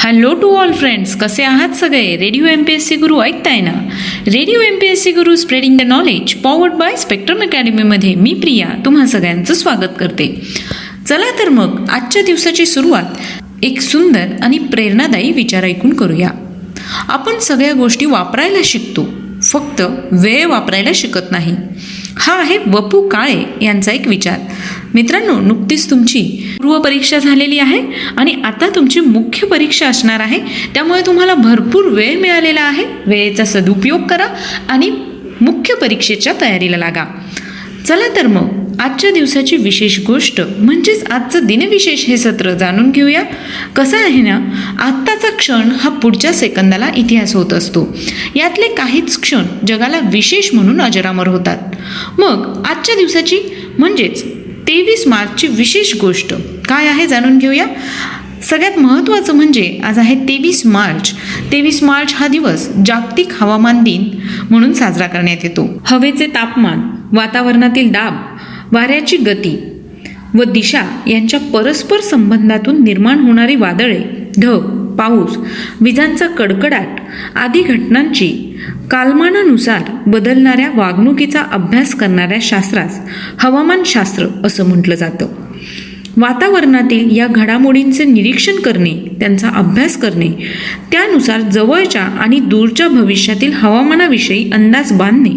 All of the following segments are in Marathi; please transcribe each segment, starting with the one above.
हॅलो टू ऑल फ्रेंड्स कसे आहात सगळे? Radio M P S C Guru ऐकताय ना? Radio M P S C Guru spreading the knowledge powered by Spectrum अकॅडमीमध्ये मी प्रिया तुम्हा सगळ्यांचं स्वागत करते. चला तर मग आजच्या दिवसाची सुरुवात एक सुंदर आणि प्रेरणादायी विचार ऐकून करूया. आपण सगळ्या गोष्टी वापरायला शिकतो. फक्त वेळ वापरायला शिकत नाही. हा आहे वपू काळे यांचा एक विचार. मित्रांनो नुकतीच तुमची पूर्वपरीक्षा झालेली आहे आणि आता तुमची मुख्य परीक्षा असणार आहे. त्यामुळे तुम्हाला भरपूर वेळ मिळालेला आहे. वेळेचा सदुपयोग करा आणि मुख्य परीक्षेच्या तयारीला लागा. चला तर मग आजच्या दिवसाची विशेष गोष्ट म्हणजेच आजचं दिनविशेष हे सत्र जाणून घेऊया. कसं आहे ना आत्ताचा क्षण हा पुढच्या सेकंदाला इतिहास होत असतो. यातले काहीच क्षण जगाला विशेष म्हणून अजरामर होतात. मग आजच्या दिवसाची म्हणजेच तेवीस मार्चची विशेष गोष्ट काय आहे जाणून घेऊया. सगळ्यात महत्त्वाचं म्हणजे आज आहे तेवीस मार्च. तेवीस मार्च हा दिवस जागतिक हवामान दिन म्हणून साजरा करण्यात येतो. हवेचे तापमान वातावरणातील दाब वाऱ्याची गती व दिशा यांच्या परस्पर संबंधातून निर्माण होणारी वादळे ढग पाऊस विजांचा कडकडाट आदी घटनांची कालमानानुसार बदलणाऱ्या वागणुकीचा अभ्यास करणाऱ्या शास्त्रास हवामानशास्त्र असं म्हटलं जातं. वातावरणातील या घडामोडींचे निरीक्षण करणे त्यांचा अभ्यास करणे त्यानुसार जवळच्या आणि दूरच्या भविष्यातील हवामानाविषयी अंदाज बांधणे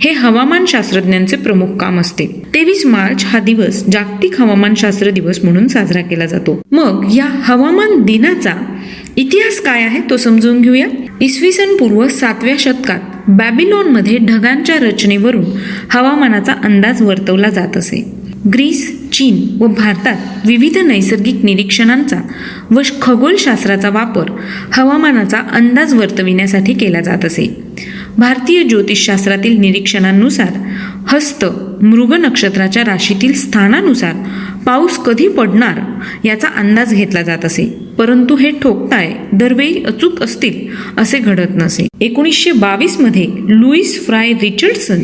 हे हवामानशास्त्रज्ञांचे प्रमुख काम असते. तेवीस मार्च हा दिवस जागतिक हवामानशास्त्र दिवस म्हणून साजरा केला जातो. मग या हवामान दिनाचा इतिहास काय आहे तो समजून घेऊया. इसवी सन पूर्व सातव्या शतकात बॅबिलॉनमध्ये ढगांच्या रचनेवरून हवामानाचा अंदाज वर्तवला जात असे. ग्रीस चीन व भारतात विविध नैसर्गिक निरीक्षणांचा व खगोलशास्त्राचा वापर हवामानाचा अंदाज वर्तविण्यासाठी केला जात असे. भारतीय ज्योतिषशास्त्रातील निरीक्षणांनुसार हस्त मृग नक्षत्राच्या राशीतील स्थानानुसार पाऊस कधी पडणार याचा अंदाज घेतला जात असे. परंतु हे ठोकताय दरवेळी अचूक असतील असे घडत नसे. एकोणीसशे बावीसमध्ये लुईस फ्राय रिचर्डसन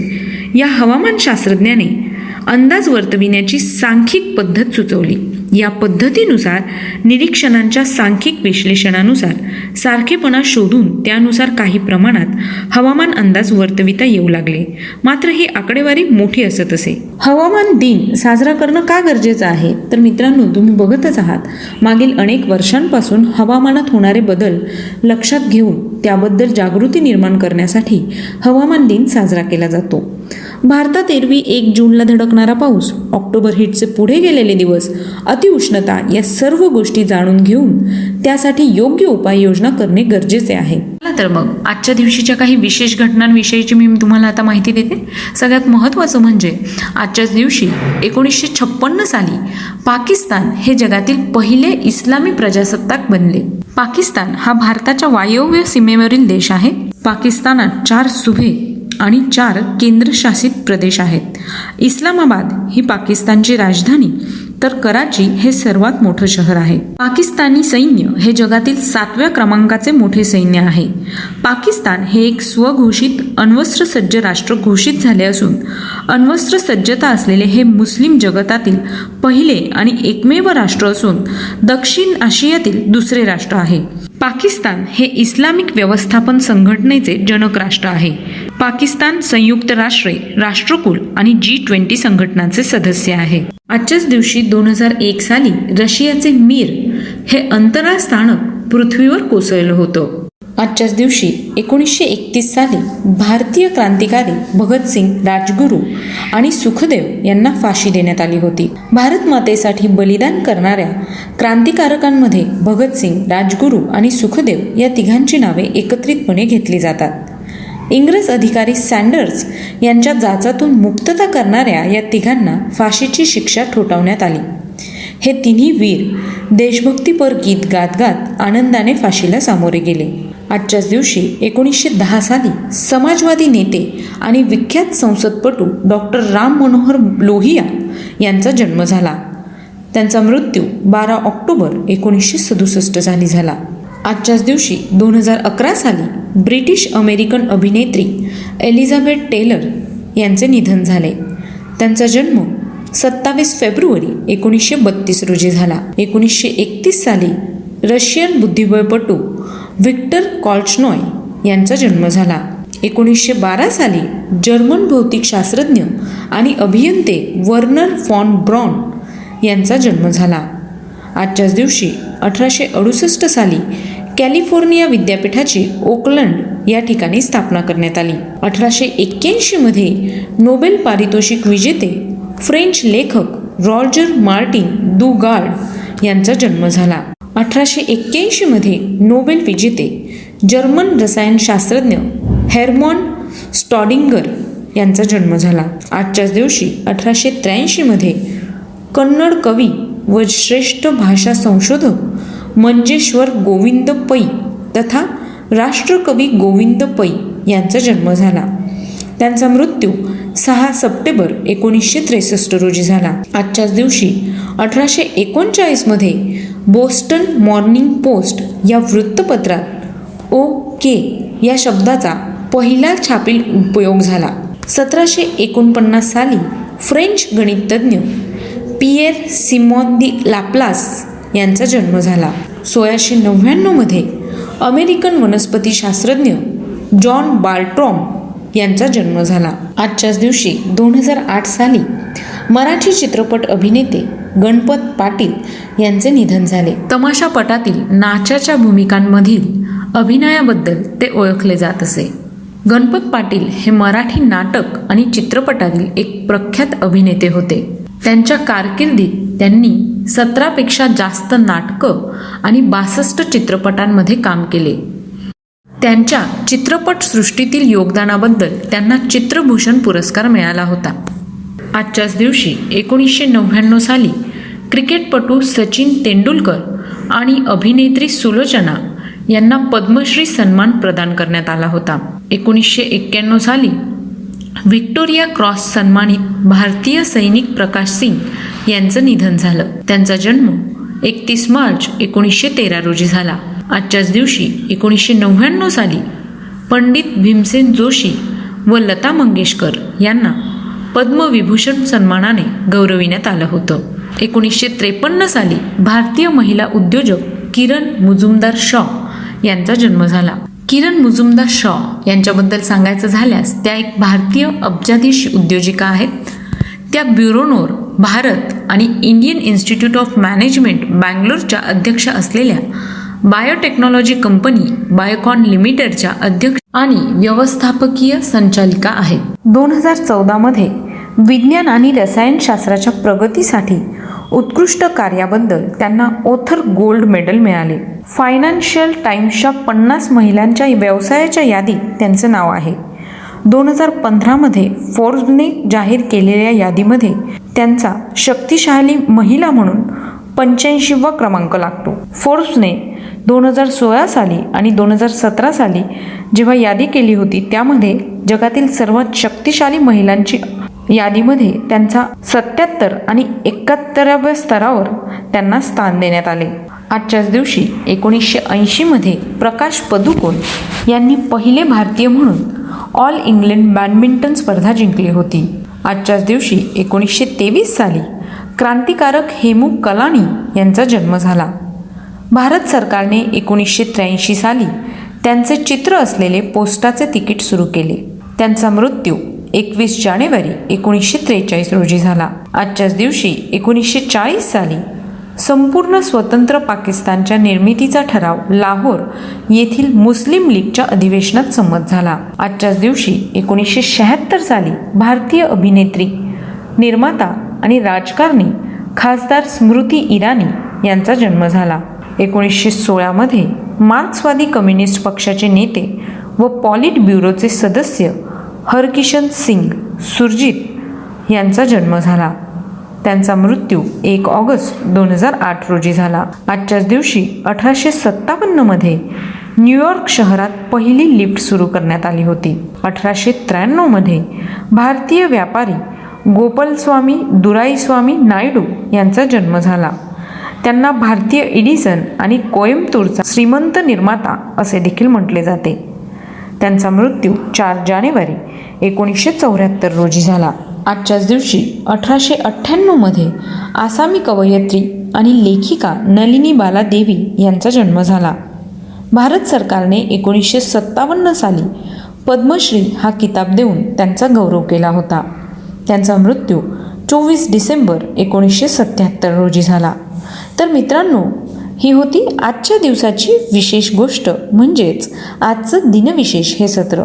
या हवामानशास्त्रज्ञाने अंदाज वर्तविण्याची सांख्यिक पद्धत सुचवली. या पद्धतीनुसार निरीक्षणांच्या सांख्यिक विश्लेषणानुसार सारखेपणा शोधून त्यानुसार काही प्रमाणात हवामान अंदाज वर्तविता येऊ लागले. मात्र ही आकडेवारी मोठी असत असे. हवामान दिन साजरा करणं का गरजेचं आहे? तर मित्रांनो तुम्ही बघतच आहात. मागील अनेक वर्षांपासून हवामानात होणारे बदल लक्षात घेऊन त्याबद्दल जागृती निर्माण करण्यासाठी हवामान दिन साजरा केला जातो. भारतात एरवी एक जूनला धडकणारा पाऊस ऑक्टोबर हिटचे पुढे गेलेले दिवस अतिउष्णता या सर्व गोष्टी जाणून घेऊन त्यासाठी योग्य उपाययोजना करणे गरजेचे आहे. तर मग आजच्या दिवशीच्या काही विशेष घटनांविषयीची मी तुम्हाला आता माहिती देते. सगळ्यात महत्त्वाचं म्हणजे आजच्याच दिवशी एकोणीसशे छप्पन्न साली पाकिस्तान हे जगातील पहिले इस्लामी प्रजासत्ताक बनले. पाकिस्तान हा भारताच्या वायव्य सीमेवरील देश आहे. पाकिस्तानात चार सुभे आणि चार केंद्रशासित प्रदेश आहेत. इस्लामाबाद ही पाकिस्तानची राजधानी तर कराची हे सर्वात मोठं शहर आहे. पाकिस्तानी सैन्य हे जगातील सातव्या क्रमांकाचे मोठे सैन्य आहे. पाकिस्तान हे एक स्वघोषित अण्वस्त्र सज्ज राष्ट्र घोषित झाले असून अण्वस्त्र सज्जता असलेले हे मुस्लिम जगतातील पहिले आणि एकमेव राष्ट्र असून दक्षिण आशियातील दुसरे राष्ट्र आहे. पाकिस्तान हे इस्लामिक व्यवस्थापन संघटनेचे जनक राष्ट्र आहे. पाकिस्तान संयुक्त राष्ट्रे राष्ट्रकुल आणि जी ट्वेंटी संघटनांचे सदस्य आहे. आजच्याच दिवशी दोन हजार एक साली रशियाचे मीर हे अंतराळ स्थानक पृथ्वीवर कोसळलं होतं. आजच्याच दिवशी एकोणीसशे एकतीस साली भारतीय क्रांतिकारी भगतसिंग राजगुरू आणि सुखदेव यांना फाशी देण्यात आली होती. भारत मातेसाठी बलिदान करणाऱ्या क्रांतिकारकांमध्ये भगतसिंग राजगुरू आणि सुखदेव या तिघांची नावे एकत्रितपणे घेतली जातात. इंग्रज अधिकारी सँडर्स यांच्या जाचातून मुक्तता करणाऱ्या या तिघांना फाशीची शिक्षा ठोठावण्यात आली. हे तिन्ही वीर देशभक्तीपर गीत गात गात आनंदाने फाशीला सामोरे गेले. आजच्याच दिवशी एकोणीसशे दहा साली समाजवादी नेते आणि विख्यात संसदपटू डॉक्टर राम मनोहर लोहिया यांचा जन्म झाला. त्यांचा मृत्यू बारा ऑक्टोबर एकोणीसशे सदुसष्ट साली झाला. आजच्याच दिवशी दोन हजार अकरा साली ब्रिटिश अमेरिकन अभिनेत्री एलिझाबेथ टेलर यांचे निधन झाले. त्यांचा जन्म सत्तावीस फेब्रुवारी एकोणीसशे बत्तीस रोजी झाला. एकोणीसशे एकतीस साली रशियन बुद्धिबळपटू व्हिक्टर कॉल्चनॉय यांचा जन्म झाला. एकोणीसशे बारा साली जर्मन भौतिकशास्त्रज्ञ आणि अभियंते वर्नर फॉन ब्रॉन यांचा जन्म झाला. आजच्याच दिवशी अठराशे अडुसष्ट साली कॅलिफोर्निया विद्यापीठाची ओकलंड या ठिकाणी स्थापना करण्यात आली. अठराशे एक्क्याऐंशीमध्ये नोबेल पारितोषिक विजेते फ्रेंच लेखक रॉजर मार्टिन दू गार्ड यांचा जन्म झाला. अठराशे एक्क्याऐंशीमध्ये नोबेल विजेते जर्मन रसायनशास्त्रज्ञ हेरमॉन स्टॉडिंगर यांचा जन्म झाला. आजच्याच दिवशी अठराशे त्र्याऐंशीमध्ये कन्नड कवी व श्रेष्ठ भाषा संशोधक मंजेश्वर गोविंद पै तथा राष्ट्रकवी गोविंद पै यांचा जन्म झाला. त्यांचा मृत्यू सहा सप्टेंबर एकोणीसशे त्रेसष्ट रोजी झाला. आजच्याच दिवशी अठराशे एकोणचाळीसमध्ये बोस्टन मॉर्निंग पोस्ट या वृत्तपत्रात ओ के या शब्दाचा पहिला छापील उपयोग झाला. सतराशे एकोणपन्नास साली फ्रेंच गणितज्ञ पिएर सिमॉन दी लाप्लास यांचा जन्म झाला. सोळाशे नव्याण्णवमध्ये अमेरिकन वनस्पतीशास्त्रज्ञ जॉन बाल्ट्रॉम यांचा जन्म झाला. आजच्याच दिवशी दोन हजार आठ साली मराठी चित्रपट अभिनेते गणपत पाटील यांचे निधन झाले. तमाशापटातील नाचाच्या भूमिकांमधील अभिनयाबद्दल ते ओळखले जात असे. गणपत पाटील हे मराठी नाटक आणि चित्रपटातील एक प्रख्यात अभिनेते होते. त्यांच्या कारकिर्दीत त्यांनी सतरापेक्षा जास्त नाटकं आणि बासष्ट चित्रपटांमध्ये काम केले. त्यांच्या चित्रपटसृष्टीतील योगदानाबद्दल त्यांना चित्रभूषण पुरस्कार मिळाला होता. आजच्याच दिवशी एकोणीसशे नव्याण्णव साली क्रिकेटपटू सचिन तेंडुलकर आणि अभिनेत्री सुलोचना यांना पद्मश्री सन्मान प्रदान करण्यात आला होता. एकोणीसशे एक्क्याण्णव साली व्हिक्टोरिया क्रॉस सन्मानित भारतीय सैनिक प्रकाश सिंग यांचं निधन झालं. त्यांचा जन्म एकतीस मार्च एकोणीसशे तेरा रोजी झाला. आजच्याच दिवशी एकोणीसशे नव्याण्णव साली पंडित भीमसेन जोशी व लता मंगेशकर यांना पद्मविभूषण सन्मानाने गौरविण्यात आलं होतं. एकोणीसशे त्रेपन्न साली भारतीय महिला उद्योजक किरण मुजुमदार शॉ यांचा जन्म झाला. किरण मुजुमदार शॉ यांच्याबद्दल सांगायचं झाल्यास त्या एक भारतीय अब्जाधीश उद्योजिका आहेत. त्या ब्युरोनोर भारत आणि इंडियन इन्स्टिट्यूट ऑफ मॅनेजमेंट बँगलोरच्या अध्यक्ष असलेल्या बायोटेक्नॉलॉजी कंपनी बायोकॉन लिमिटेडच्या अध्यक्ष आणि व्यवस्थापकीय संचालिका आहेत. दोन हजार चौदामध्ये विज्ञान आणि रसायनशास्त्राच्या प्रगतीसाठी उत्कृष्ट कार्याबद्दल त्यांना ओथर गोल्ड मेडल मिळाले. फायनान्शियल टाइम्सच्या पन्नास महिलांच्या व्यवसायाच्या यादीत त्यांचं नाव आहे. दोन हजार पंधरामध्ये फोर्ब्सने जाहीर केलेल्या यादीमध्ये त्यांचा शक्तिशाली महिला म्हणून पंच्याऐंशीवा क्रमांक लागतो. फोर्ब्सने दोन हजार सोळा साली आणि दोन हजार सतरा साली जेव्हा यादी केली होती त्यामध्ये जगातील सर्वात शक्तिशाली महिलांची यादीमध्ये त्यांचा सत्याहत्तर आणि एकाहत्तराव्या स्तरावर त्यांना स्थान देण्यात आले. आजच्याच दिवशी एकोणीसशे ऐंशीमध्ये प्रकाश पदुकोण यांनी पहिले भारतीय म्हणून ऑल इंग्लंड बॅडमिंटन स्पर्धा जिंकली होती. आजच्याच दिवशी एकोणीसशे तेवीस साली क्रांतिकारक हेमू कलानी यांचा जन्म झाला. भारत सरकारने एकोणीसशे त्र्याऐंशी साली त्यांचे चित्र असलेले पोस्टाचे तिकीट सुरू केले. त्यांचा मृत्यू एकवीस जानेवारी एकोणीसशे त्रेचाळीस रोजी झाला. आजच्याच दिवशी एकोणीसशे चाळीस साली संपूर्ण स्वतंत्र पाकिस्तानच्या निर्मितीचा ठराव लाहोर येथील मुस्लिम लीगच्या अधिवेशनात संमत झाला. आजच्याच दिवशी एकोणीसशे शहात्तर साली भारतीय अभिनेत्री निर्माता आणि राजकारणी खासदार स्मृती इराणी यांचा जन्म झाला. एकोणीसशे सोळामध्ये मार्क्सवादी कम्युनिस्ट पक्षाचे नेते व पॉलिट ब्युरोचे सदस्य हरकिशन सिंग सुरजित यांचा जन्म झाला. त्यांचा मृत्यू एक ऑगस्ट दोन हजार आठ रोजी झाला. आजच्याच दिवशी अठराशे सत्तावन्नमध्ये न्यूयॉर्क शहरात पहिली लिफ्ट सुरू करण्यात आली होती. अठराशे त्र्याण्णवमध्ये भारतीय व्यापारी गोपालस्वामी दुराईस्वामी नायडू यांचा जन्म झाला. त्यांना भारतीय एडिसन आणि कोयंबतूरचा श्रीमंत निर्माता असे देखील म्हटले जाते. त्यांचा मृत्यू चार जानेवारी एकोणीसशे चौऱ्याहत्तर रोजी झाला. आजच्याच दिवशी अठराशे अठ्ठ्याण्णवमध्ये आसामी कवयित्री आणि लेखिका नलिनी बाला देवी यांचा जन्म झाला. भारत सरकारने एकोणीसशे सत्तावन्न साली पद्मश्री हा किताब देऊन त्यांचा गौरव केला होता. त्यांचा मृत्यू चोवीस डिसेंबर एकोणीसशे सत्याहत्तर रोजी झाला. तर मित्रांनो ही होती आजच्या दिवसाची विशेष गोष्ट म्हणजेच आजचं दिनविशेष हे सत्र.